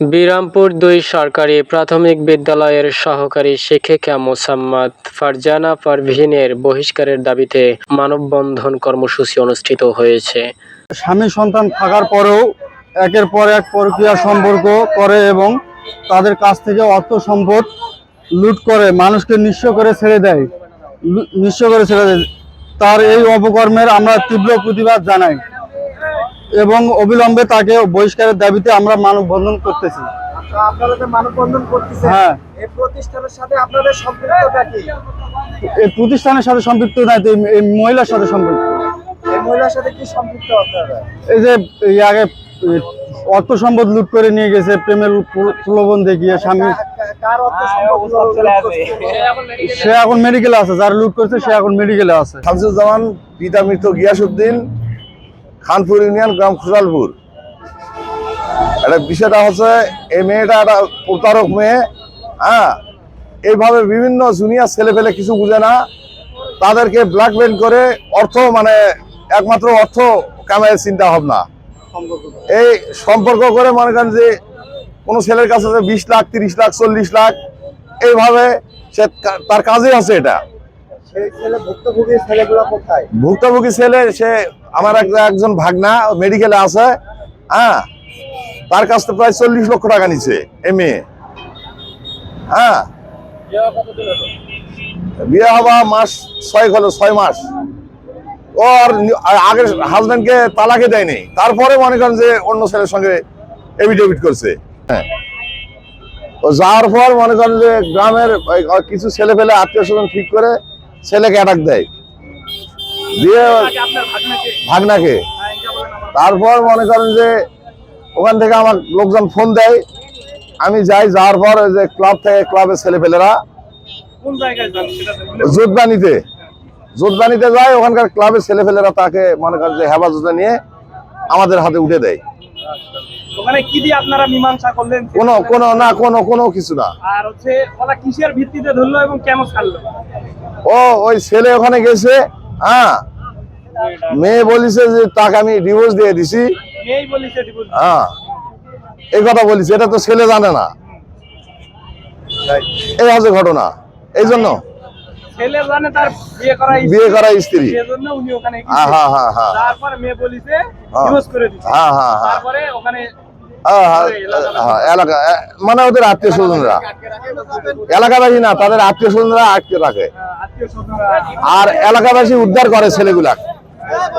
বিরামপুর দুই সরকারি প্রাথমিক বিদ্যালয়ের সহকারী শিক্ষিকা মোসাম্মদ ফারজানা পারভিনের বহিষ্কারের দাবিতে মানববন্ধন কর্মসূচি অনুষ্ঠিত হয়েছে। স্বামী সন্তান থাকার পরেও একের পর এক প্রক্রিয়া সম্পর্ক করে এবং তাদের কাছ থেকে অর্থ সম্পদ লুট করে মানুষকে নিঃস্ব করে ছেড়ে দেয়। নিঃস্ব করে ছেড়ে দেয়। তার এই অপকর্মের আমরা তীব্র প্রতিবাদ জানাই। এবং অবিলম্বে তাকে বহিষ্কারের দাবিতে আমরা মানববন্ধন করতেছি। আপনারা যে মানববন্ধন করতেছেন হ্যাঁ। এই প্রতিষ্ঠানের সাথে আপনাদের সম্পৃক্ততা কি? এই প্রতিষ্ঠানের সাথে সম্পৃক্ত তো এই- মহিলার সাথে সম্পৃক্ত। এই মহিলার সাথে কি সম্পৃক্ত আপনারা এই যে এই আগে অর্থ সম্পদ লুট করে নিয়ে গেছে প্রেমের প্র- প্রলোভন দেখিয়ে স্বামী কা- কার অর্থ সম্পদ লুট করছে? সে এখন মেডিকেলে আছে যারা লুট করছে সে এখন মেডিকেলে আছে। শামসুজ্জামান পিতা মৃত গিয়াসুদ্দিন খানপুর ইউনিয়ন, গ্রাম খুশালপুর। এটা বিষয়টা হচ্ছে, এই মেয়েটা একটা প্রতারক মেয়ে হ্যাঁ? এইভাবে বিভিন্ন জুনিয়র ছেলে পেলে কিছু বুঝে না। তাদেরকে ব্ল্যাকমেল করে অর্থ মানে একমাত্র অর্থ কামাইয়ের চিন্তা ভাবনা এই সম্পর্ক করে মনে করেন যে, কোনো ছেলের কাছে বিশ লাখ, তিরিশ লাখ, চল্লিশ লাখ, এইভাবে সে তার কাজে আছে এটা। ভুক্তভোগী ছেলে সে আমার একজন ভাগনা মেডিকেলে আছে হ্যাঁ? তার কাছ থেকে প্রায় চল্লিশ লক্ষ টাকা নিছে এ হ্যাঁ? বিয়ে হওয়া মাস ছয় হলো ছয় মাস। ওর নি- আ- আগের হাজবেন্ডকে তালাকে দেয়নি। তারপরে মনে করেন যে অন্য ছেলের সঙ্গে এভিডেভিট করছে। হ্যাঁ। ও যাওয়ার পর মনে করেন যে গ্রামের কিছু ছেলে পেলে আত্মীয় স্বজন ঠিক করে ছেলেকে অ্যাটাক দেয়। দিয়ে ভাগনাকে। তারপর মনে করেন যে ওখান থেকে আমার লোকজন ফোন দেয়। আমি যাই যাওয়ার পর যে ক্লাব থেকে ক্লাবের ছেলেপেলেরা জোটবানিতে জোটবানিতে যায় ওখানকার ক্লাবের ছেলেপেলেরা তাকে মনে করেন যে হেফাজতে নিয়ে আমাদের হাতে উঠে দেয়। ওখানে কি দিয়ে আপনারা মীমাংসা করলেন? কোনো কোনো না কোনো কোনো কিছু না। আর হচ্ছে ওরা কিসের ভিত্তিতে ধরলো এবং কেন ছাড়লো? ও ওই ছেলে ওখানে গেছে হ্যাঁ। মেয়ে বলিছে যে তাকে আমি ডিভোর্স দিয়ে দিছি। বলিছে হ্যাঁ। এই কথা বলিস এটা তো ছেলে জানে না। এই হচ্ছে ঘটনা এই জন্য। বিয়ে করা স্ত্রী। হ্যাঁ হ্যাঁ হ্যাঁ হ্যাঁ। বলিছে হ্যাঁ। হ্যাঁ হ্যাঁ হ্যাঁ। হ্যাঁ, হ্যাঁ, হ্যাঁ, এলাকা মানে ওদের আত্মীয় স্বজনরা। এলাকাবাসী না তাদের আত্মীয় স্বজনরা আটকে রাখে। স্বজনরা আর এলাকাবাসী উদ্ধার করে ছেলেগুলা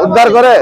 উদ্ধার করে?